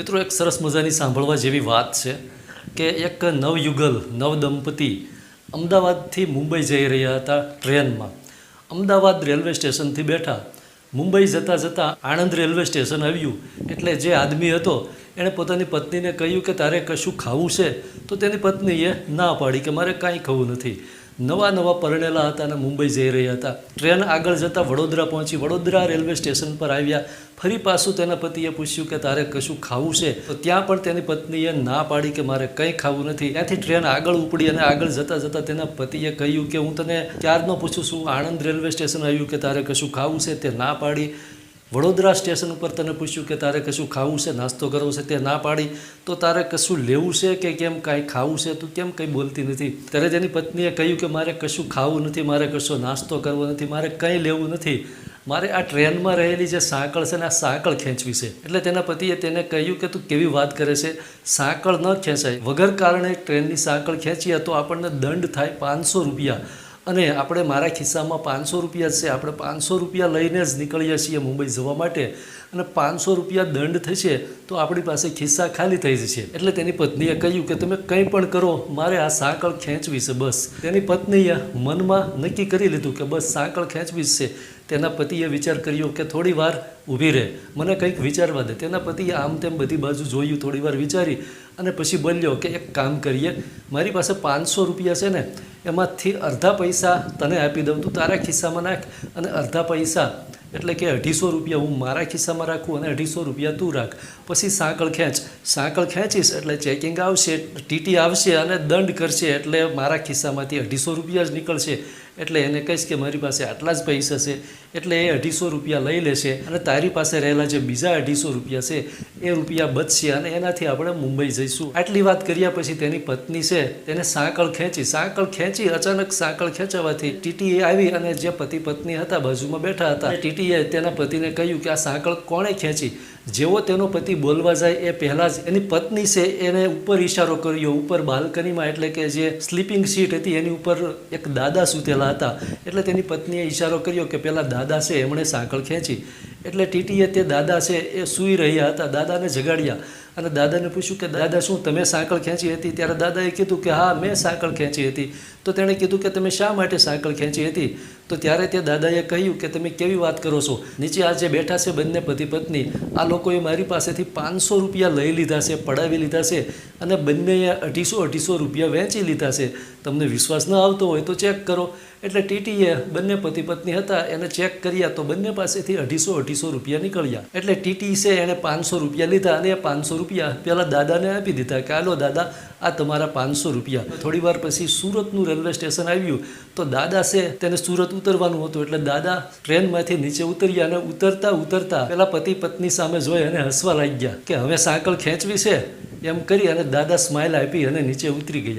મિત્રો, એક સરસ મજાની સાંભળવા જેવી વાત છે કે એક નવયુગલ, નવદંપતિ અમદાવાદથી મુંબઈ જઈ રહ્યા હતા ટ્રેનમાં. અમદાવાદ રેલવે સ્ટેશનથી બેઠા. મુંબઈ જતાં જતાં આણંદ રેલવે સ્ટેશન આવ્યું. એટલે જે આદમી હતો, એણે પોતાની પત્નીને કહ્યું કે તારે કશું ખાવું છે? તો તેની પત્નીએ ના પાડી કે મારે કાંઈ ખાવું નથી. નવા નવા પરણેલા હતા અને મુંબઈ જઈ રહ્યા હતા. ટ્રેન આગળ જતાં વડોદરા પહોંચી. વડોદરા રેલવે સ્ટેશન પર આવ્યા. ફરી પાછું તેના પતિએ પૂછ્યું કે તારે કશું ખાવું છે? તો ત્યાં પણ તેની પત્નીએ ના પાડી કે મારે કંઈ ખાવું નથી. ત્યાંથી ટ્રેન આગળ ઉપડી અને આગળ જતાં જતાં તેના પતિએ કહ્યું કે હું તને ક્યારનો પૂછું? છું આણંદ રેલવે સ્ટેશન આવ્યું કે તારે કશું ખાવું છે? તે ના પાડી. વડોદરા સ્ટેશન ઉપર તને પૂછ્યું કે તારે કશું ખાવું છે, નાસ્તો કરવો છે તે ના પાડી, તો તારે કશું લેવું છે કે કેમ કાંઈ ખાવું છે? તું કેમ કંઈ બોલતી નથી? ત્યારે તેની પત્નીએ કહ્યું કે મારે કશું ખાવું નથી, મારે કશો નાસ્તો કરવો નથી, મારે કંઈ લેવું નથી. મારે આ ટ્રેનમાં રહેલી જે સાંકળ છે ને, આ સાંકળ ખેંચવી છે. એટલે તેના પતિએ તેને કહ્યું કે તું કેવી વાત કરે છે? સાંકળ ન ખેંચાય. વગર કારણે ટ્રેનની સાંકળ ખેંચીએ તો આપણને દંડ થાય પાંચસો રૂપિયા. અને આપણે મારા ખિસ્સામાં પાંચસો રૂપિયા છે, આપણે પાંચસો રૂપિયા લઈને જ નીકળીએ છીએ મુંબઈ જવા માટે. અને પાંચસો રૂપિયા દંડ થશે તો આપણી પાસે ખિસ્સા ખાલી થઈ જશે. એટલે તેની પત્નીએ કહ્યું કે તમે કંઈ પણ કરો, મારે આ સાંકળ ખેંચવી છે બસ. તેની પત્નીએ મનમાં નક્કી કરી લીધું કે બસ સાંકળ ખેંચવી છે. તેના પતિએ વિચાર કર્યો કે થોડી વાર ઊભી રહે. મને કંઈક વિચારવા દે. તેના પતિએ આમ તેમ બધી બાજુ જોયું, થોડી વાર વિચારી અને પછી બોલ્યો કે એક કામ કરીએ, મારી પાસે પાંચસો રૂપિયા છે ને, એમાંથી અડધા પૈસા તને આપી દઉં. તું તારા ખિસ્સામાં નાખ અને અડધા પૈસા એટલે કે અઢીસો રૂપિયા હું મારા ખિસ્સામાં રાખું અને અઢીસો રૂપિયા તું રાખ. પછી સાંકળ ખેંચ. સાંકળ ખેંચીશ એટલે ચેકિંગ આવશે ટીટી આવશે અને દંડ કરશે એટલે મારા ખિસ્સામાંથી અઢીસો રૂપિયા જ નીકળશે. એટલે એને કહીશ કે મારી પાસે આટલા જ પૈસા છે. એટલે એ અઢીસો રૂપિયા લઈ લેશે અને તારી પાસે રહેલા જે બીજા અઢીસો રૂપિયા છે, એ રૂપિયા બચશે અને એનાથી આપણે મુંબઈ જઈશું. આટલી વાત કર્યા પછી તેની પત્ની છે, તેને સાંકળ ખેંચી. સાંકળ ખેંચી અચાનક સાંકળ ખેંચવાથી ટીટી આવી અને જે પતિ પત્ની હતા, બાજુમાં બેઠા હતા ટીટીએ તેના પતિને કહ્યું કે આ સાંકળ કોણે ખેંચી? જેવો તેનો પતિ બોલવા જાય એ પહેલાં જ એની પત્ની છે એને ઉપર ઈશારો કર્યો, ઉપર બાલ્કનીમાં એટલે કે જે સ્લીપિંગ સીટ હતી એની ઉપર એક દાદા સૂતેલા હતા. એટલે તેની પત્નીએ ઇશારો કર્યો કે પહેલાં દાદા છે, એમણે સાંકળ ખેંચી. એટલે ટીટીએ તે દાદા છે એ સૂઈ રહ્યા હતા, દાદાને જગાડ્યા. અને દાદાને પૂછ્યું કે દાદા શું, તમે સાંકળ ખેંચી હતી? ત્યારે દાદાએ કીધું કે હા, મેં સાંકળ ખેંચી હતી. તો તેણે કીધું કે તમે શા માટે સાંકળ ખેંચી હતી? તો ત્યારે તે દાદાએ કહ્યું કે તમે કેવી વાત કરો છો? નીચે આ જે બેઠા છે બંને પતિ પત્ની આ લોકોએ મારી પાસેથી પાંચસો રૂપિયા લઈ લીધા છે, પડાવી લીધા છે અને બંનેએ અઢીસો અઢીસો રૂપિયા વેચી લીધા છે. તમને વિશ્વાસ ન આવતો હોય તો ચેક કરો. એટલે ટીટીએ બંને પતિ પત્ની હતા, એને ચેક કર્યા તો બંને પાસેથી અઢીસો અઢીસો રૂપિયા નીકળ્યા. એટલે ટીટી છે, એણે પાંચસો રૂપિયા લીધા અને એ પાંચસો રૂપિયા પહેલાં દાદાને આપી દીધા કે, હાલો દાદા આ તમારા પાંચસો રૂપિયા. થોડી વાર પછી સુરતનું રેલવે સ્ટેશન આવ્યું, તો દાદા છે તેને સુરત ઉતરવાનું હતું, એટલે દાદા ટ્રેનમાંથી નીચે ઉતર્યા અને ઉતરતા ઉતરતા પેલા પતિ પત્ની સામે જોઈ અને હસવા લાગ્યા કે હવે સાંકળ ખેંચવી છે? એમ કરી અને દાદા સ્માઇલ આપી અને નીચે ઉતરી ગયા.